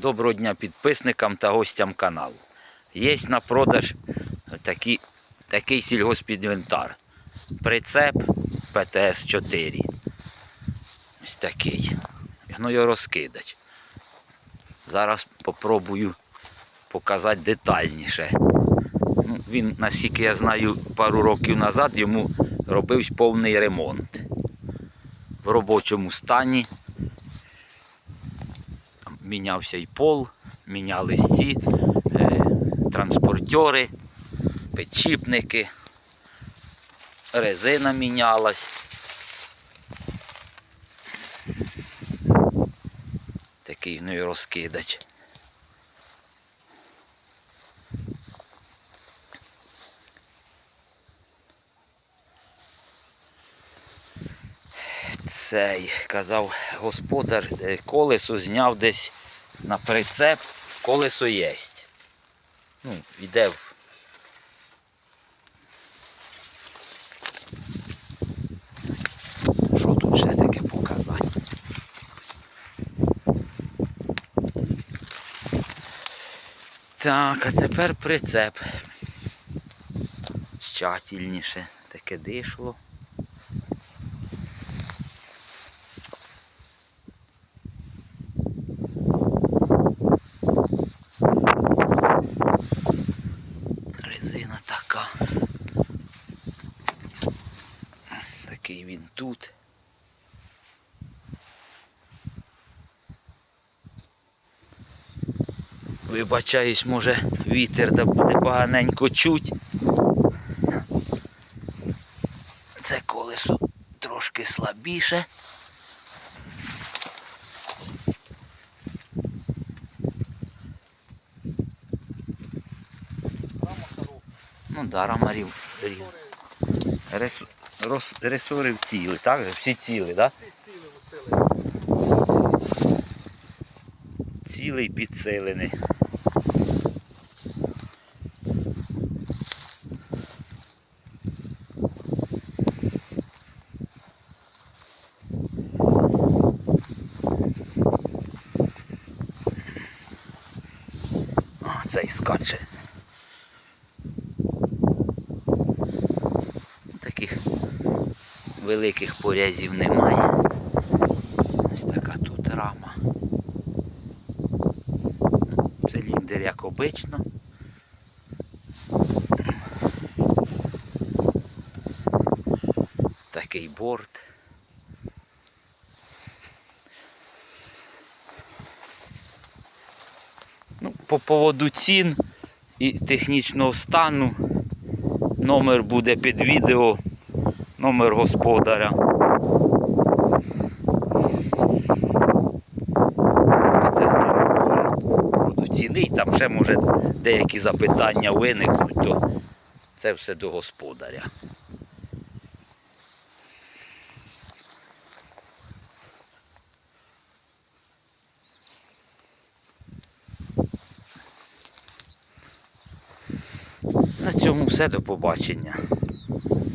Доброго дня підписникам та гостям каналу. Є на продаж такі, такий сільгоспінвентар. Прицеп ПТС-4. Ось такий. Гнойорозкидач. Зараз попробую показати детальніше. Ну, він, наскільки я знаю, пару років назад йому робився повний ремонт. В робочому стані мінявся і пол, мінялись ці е, транспортери, підчіпники, резина мінялась. Такий ну і розкидач. Цей казав господар, е, колесо зняв десь на прицеп, колесо єсть. Ну, йде в. Що тут ще таке показати? Так, а тепер прицеп. Тщательніше таке дишло. Резина така. Такий він тут. Вибачаюсь, може вітер да буде поганенько чуть. Це колесо трошки слабіше. Ну да, рамарів. рів. Ресу, рос, ресорів ціли, так? Всі ціли, так? Цілий підсилений. А, цей. Таких великих порязів немає. Ось така тут рама. Циліндр як обично. Такий борт. Ну, по поводу цін і технічного стану номер буде під відео, номер господаря. Ще може деякі запитання виникнуть, то це все до господаря. На цьому все до побачення.